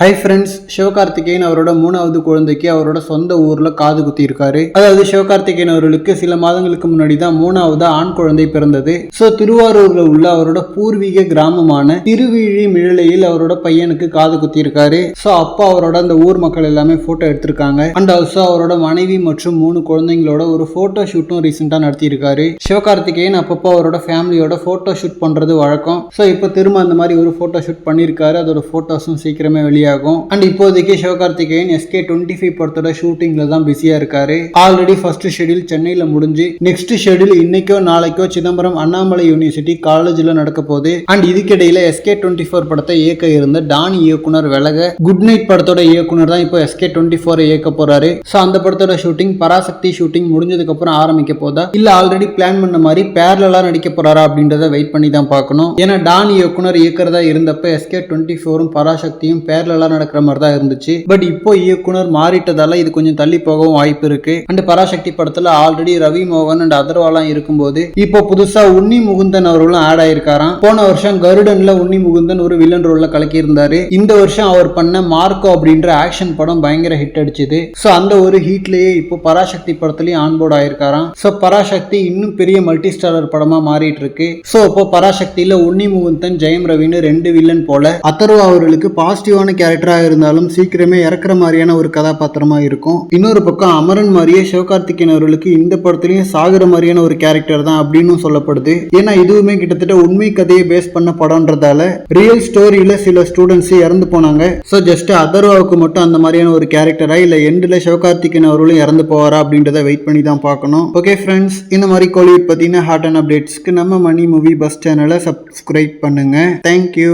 Hi friends Sivakarthikeyan அவரோட மூணாவது குழந்தைக்கு அவரோட சொந்த ஊர்ல காது குத்தி இருக்காரு அதாவது சிவகார்த்திகேயன் அவர்களுக்கு சில மாதங்களுக்கு முன்னாடி தான் மூணாவது ஆண் குழந்தை பிறந்தது. ஸோ திருவாரூர்ல உள்ள அவரோட பூர்வீக கிராமமான திருவிழி மிழலையில் அவரோட பையனுக்கு காது குத்தி இருக்காரு ஸோ அப்பா அவரோட அந்த ஊர் மக்கள் எல்லாமே போட்டோ எடுத்திருக்காங்க. அண்ட் ஆல்சோ அவரோட மனைவி மற்றும் மூணு குழந்தைங்களோட ஒரு ஃபோட்டோ ஷூட்டும் ரீசெண்டாக நடத்தியிருக்காரு. சிவகார்த்திகேயன் அப்பப்போ அவரோட ஃபேமிலியோட ஃபோட்டோ ஷூட் பண்றது வழக்கம். ஸோ இப்போ திரும்ப அந்த மாதிரி ஒரு ஃபோட்டோ ஷூட் பண்ணியிருக்காரு. அதோட ஃபோட்டோஸும் சீக்கிரமே வெளியே ஆகும் அண்ட் இப்போதைக்கு சிவகார்த்திகேயன் எஸ்கே டுவெண்ட்டி ஃபைவ் படத்தோட ஷூட்டிங்ல தான் பிஸியா இருக்காரு. ஆல்ரெடி ஃபர்ஸ்ட் ஷெடியூல் சென்னையில முடிஞ்சு நெக்ஸ்ட் ஷெடியூல் இன்னைக்கோ நாளைக்கோ சிதம்பரம் அண்ணாமலை யூனிவர்சிட்டி காலேஜ்ல நடக்க போகுது. அண்ட் இதுக்கிடையில எஸ்கே டுவெண்ட்டி ஃபோர் படத்தை இயக்க இருந்த டானி இயக்குனர் விலக குட் நைட் படத்தோட இயக்குனர் தான் இப்போ எஸ்கே டுவெண்ட்டி ஃபோர் இயக்க போறாரு. ஸோ அந்த படத்தோட ஷூட்டிங் பராசக்தி ஷூட்டிங் முடிஞ்சதுக்கு அப்புறம் ஆரம்பிக்க போதா? இல்ல ஆல்ரெடி பிளான் பண்ண மாதிரி பேரலா நடிக்க போறாரா அப்படின்றத வெயிட் பண்ணி தான் பார்க்கணும். ஏன்னா டான் இயக்குனர் இயக்கிறதா இருந்தப்ப எஸ்கே டுவெண்ட்டி ஃபோரும் பராசக்தியும் பேரலா நடக்கிற மாதிரி தான் இருந்துச்சு. பட் இப்போ இயக்குனர் மாறிட்டதால இது கொஞ்சம் தள்ளி போகவும் வாய்ப்பு இருக்கு. அண்ட் பராசக்தி படத்துல ஆல்ரெடி ரவி மோகன் அண்ட் அதர்வாலாம் இருக்கும்போது இப்போ புதுசா உன்னி முகுந்தன் அவர்களும் ஆட் ஆயிருக்காராம். போன வருஷம் கருடன்ல உன்னி முகுந்தன் ஒரு வில்லன் ரோல்ல கலக்கி இருந்தாரு இந்த வருஷம் அவர் பண்ண மார்க்கோ அப்படின்ற ஆக்ஷன் படம் பயங்கர ஹிட் அடிச்சது. ஸோ அந்த ஒரு ஹீட்லயே இப்போ பராசக்தி படத்துலயும் ஆன்போர்ட் ஆயிருக்காராம். ஸோ பராசக்தி இன்னும் பெரிய மல்டி ஸ்டாரர் படமா மாறிட்டு இருக்கு ஸோ இப்போ பராசக்தியில உன்னி முகுந்தன் ஜெயம் ரவின்னு ரெண்டு வில்லன் போல அதர்வா அவர்களுக்கு பாசிட்டிவான கேரக்டராக இருந்தாலும் சீக்கிரமே இறக்குற மாதிரியான ஒரு கதாபாத்திரமாக இருக்கும். இன்னொரு பக்கம் அமரன் மாதிரியே சிவகார்த்திகேயன் அவர்களுக்கு இந்த படத்துலையும் சாகுற மாதிரியான ஒரு கேரக்டர் தான் அப்படின்னு சொல்லப்படுது. ஏன்னா இதுவுமே கிட்டத்தட்ட உண்மை கதையை பேஸ் பண்ண படம்ன்றதால ரியல் ஸ்டோரியில சில ஸ்டூடெண்ட்ஸ் இறந்து போனாங்க. ஸோ ஜஸ்ட் அதர்வாவுக்கு மட்டும் அந்த மாதிரியான ஒரு கேரக்டரா இல்லை எண்டில் சிவகார்த்திகேயன் அவர்களும் இறந்து போவாரா அப்படின்றத வெயிட் பண்ணி தான் பார்க்கணும். ஓகே ஃப்ரெண்ட்ஸ் இந்த மாதிரி கோலிவுட் பார்த்தீங்கன்னா ஹாட் அண்ட் அப்டேட்ஸ்க்கு நம்ம மணி மூவி பஸ் சேனலை சப்ஸ்கிரைப் பண்ணுங்க. Thank you